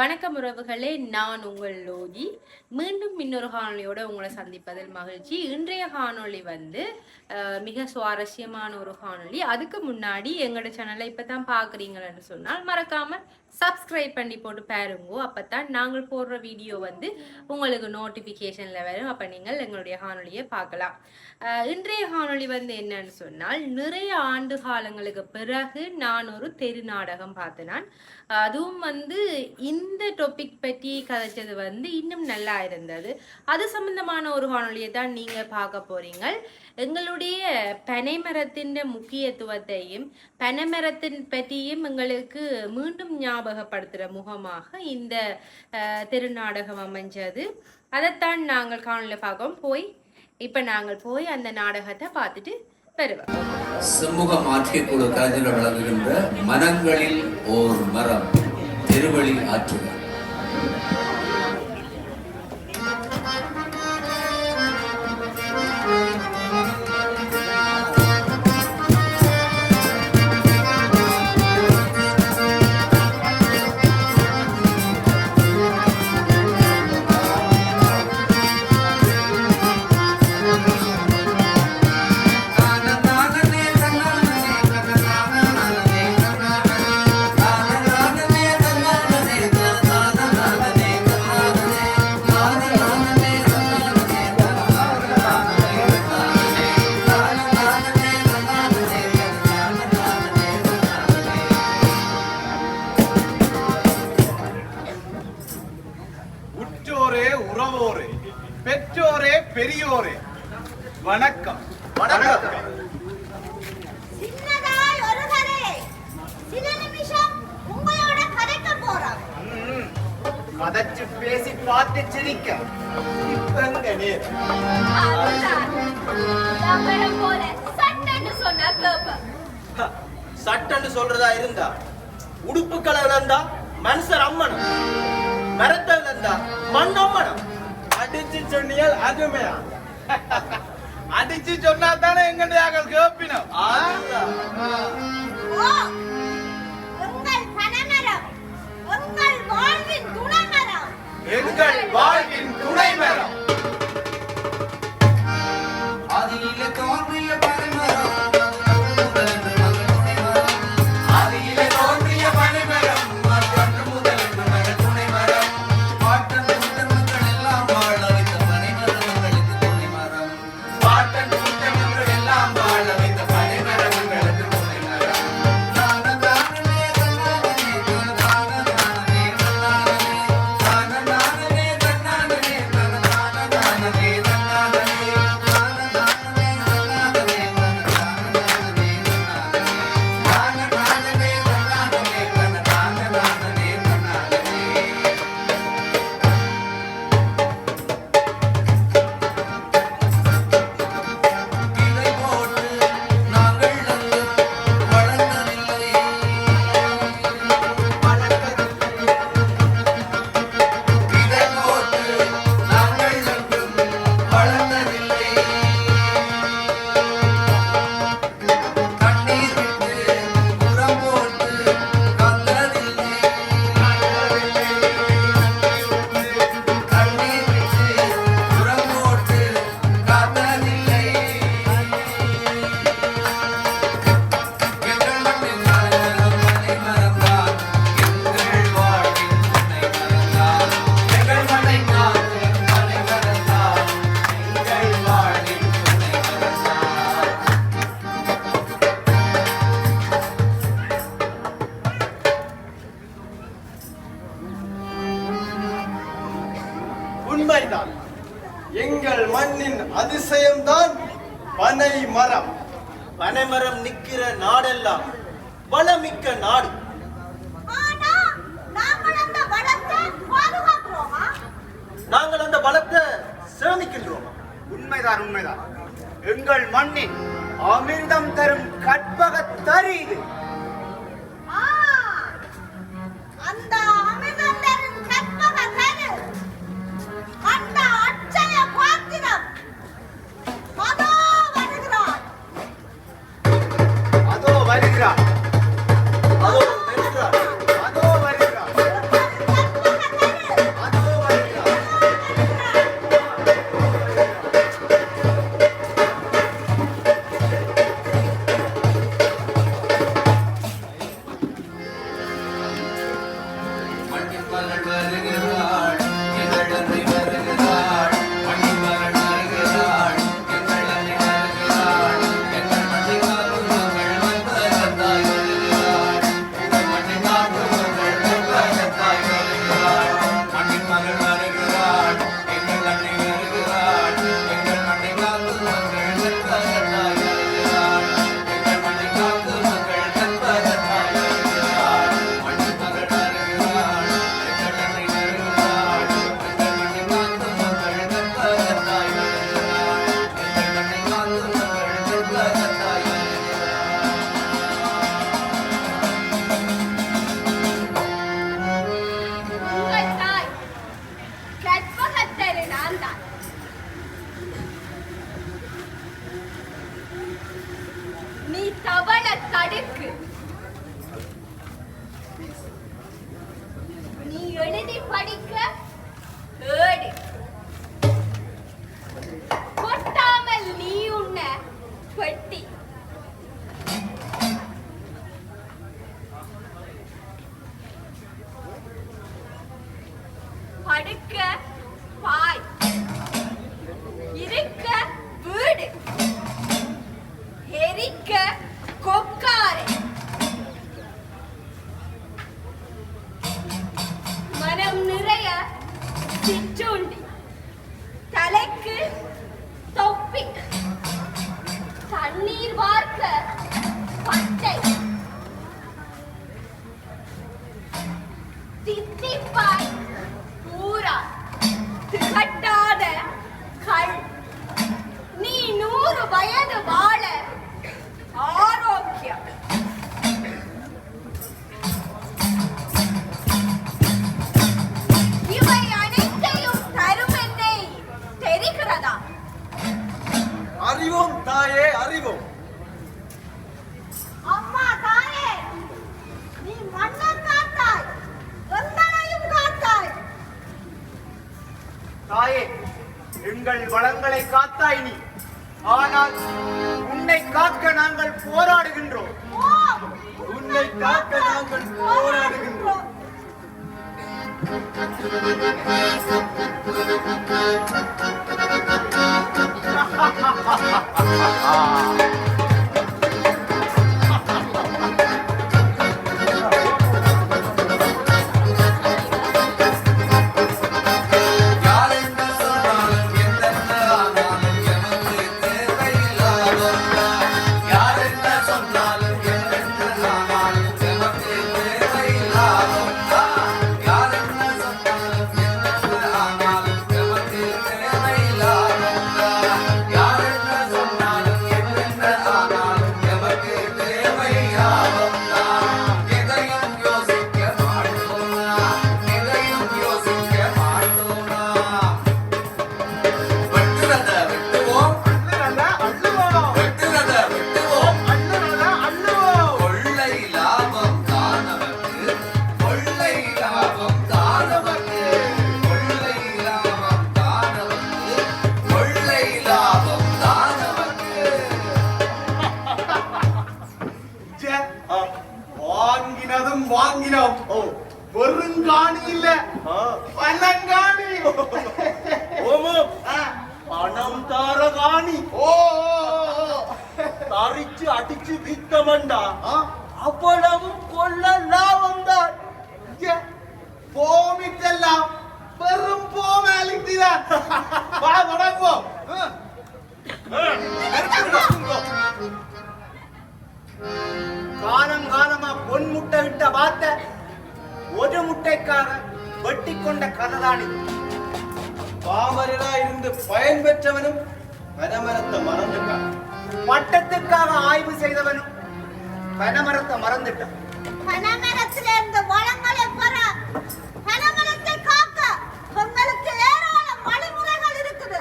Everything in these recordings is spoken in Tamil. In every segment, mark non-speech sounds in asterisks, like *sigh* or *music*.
வணக்கம் உறவுகளே நான் உங்கள் லோகி. மீண்டும் இன்னொரு காணொலியோட உங்களை சந்திப்பதில் மகிழ்ச்சி. இன்றைய காணொலி வந்து மிக சுவாரஸ்யமான ஒரு காணொளி. அதுக்கு முன்னாடி எங்களோட சேனலை இப்போ தான் பார்க்குறீங்கன்னு சொன்னால் மறக்காமல் சப்ஸ்கிரைப் பண்ணி போட்டு பாருங்கோ. அப்போ தான் நாங்கள் போடுற வீடியோ வந்து உங்களுக்கு நோட்டிஃபிகேஷனில் வரும். அப்போ நீங்கள் எங்களுடைய காணொலியை பார்க்கலாம். அஹ், இன்றைய காணொலி வந்து என்னன்னு சொன்னால் நிறைய ஆண்டு காலங்களுக்கு பிறகு நான் ஒரு தெரு நாடகம் பார்த்தேன் நான் அதுவும் வந்து இந்த டாபிக் பற்றி கதைச்சது வந்து இன்னும் நல்லா இருந்தது. அது சம்பந்தமான ஒரு காணொலியை தான் நீங்கள் பார்க்க போறீங்க. எங்களுடைய பனைமரத்தின் முக்கியத்துவத்தையும் பனைமரத்தின் பற்றியும் எங்களுக்கு மீண்டும் ஞாபகப்படுத்துகிற முகமாக இந்த திருநாடகம் அமைஞ்சது. அதைத்தான் நாங்கள் காணல பார்க்கோம். போய் இப்போ நாங்கள் போய் அந்த நாடகத்தை பார்த்துட்டு வருவோம். சமூக மாற்றியக்குழு கலைஞர்கள் வழங்குகின்ற மனங்களில் ஓர் மரம் திருவழி ஆற்றுக பெரியோரே வணக்கம். வணக்கம். கதைச்சு பேசி பார்த்து சிரிக்க. இப்ப எங்க நேரம். அதுதான். நம்மளம் போல சட்டன்னு சொன்னா கேப்ப சட்டன்னு சொல்றதா இருந்தா உடுப்பு கலர்ல இருந்தா மனுஷர் அம்மனம் மரத்துல இருந்தா மண் அம்மனம் அடிச்சு சொன்னியால் அதுமையா *laughs* அடிச்சு சொன்னா தானே எங்க கேப்பினோம் ஓ உங்கள் பனமரம் உங்கள் வாழ்வின் துணைமரம். எங்கள் வாழ்வின் துணை மரம் அதிசயம்தான் பனை மரம். பனைமரம் நிக்கிற நாடெல்லாம் வளமிக்க நாடு. ஆனா நாங்கள் அந்த வளத்தை பாதுகாக்கிறோமா? நாங்கள் அந்த வளத்தை சேமிக்கின்றோம். உண்மைதான் உண்மைதான். எங்கள் மண்ணின் அமிர்தம் தரும் கற்பக தரி இது. படுக்க பாய். ஆனால் உன்னை காக்க நாங்கள் போராடுகின்றோம். உன்னை காக்க நாங்கள் போராடுகின்றோம். யார் *laughs* அடிச்சு வித்தமண்டா ஆ, அவ்வளவும் கொள்ள லாபம் தான் ச்சே, போமிட்டெல்லாம் வெறும் தான் வா தொடங்குவோம். காலம் காலமா பொன் முட்டை விட்ட வார்த்த ஒரு முட்டைக்காக வெட்டி கொண்ட கததானி பாமரனா இருந்து பயன் பெற்றவனும் பனமரத்தை மறந்துட்டான். பட்டத்துக்காக ஆய்வு செய்தவனும் பனமரத்தை மறந்துட்டான். பனமரத்தில இருந்து வளங்களை பெற பனமரத்தை காக்க உங்களுக்கு ஏராளம் வழிமுறைகள் இருக்குது.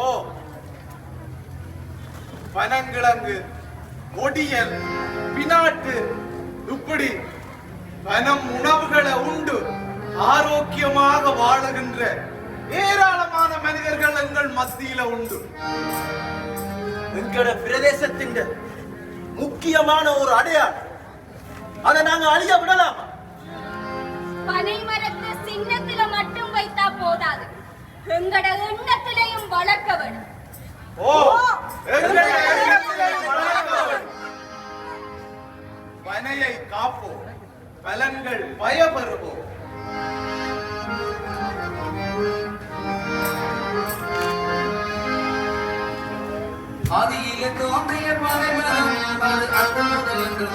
ஓ பனங்கிழங்கு கொடியல் பினாட்டு இப்படி பனம் உணவுகளை உண்டு. ஆரோக்கியமாக வாழுகின்ற ஏராளமான மனிதர்கள் எங்கள் மத்தியில உண்டு. எங்கட பிரதேசத்தின் முக்கியமான ஒரு அடையாளம் அதை நாங்க அழிய விடலாமா? பனை மரத்தை சின்னத்தில மட்டும் வைத்தா போதாது. எங்கட எண்ணத்திலையும் வளர்க்க வேண்டும் ஓ எங்கள் எண்ணத்திலே வளர்ந்தவன். பனையை காப்போம் பலன்கள் பயபெறுவோம் ஆதியிலே தோன்றிய பனைமரம் அது அன்று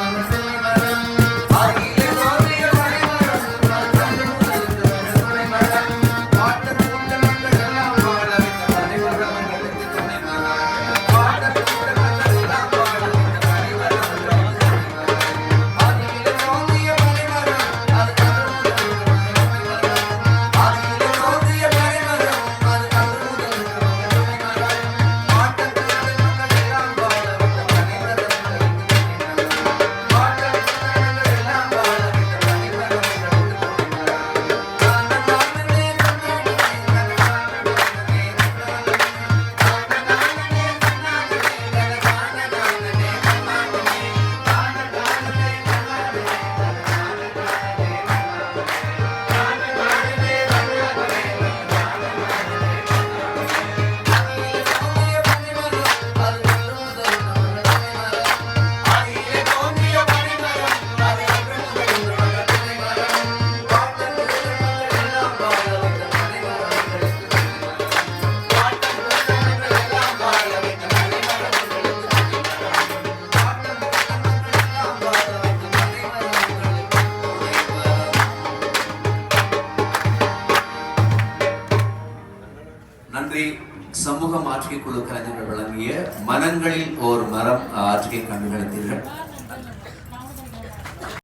சமூக ஆற்றுகை குழு கலைஞர்கள்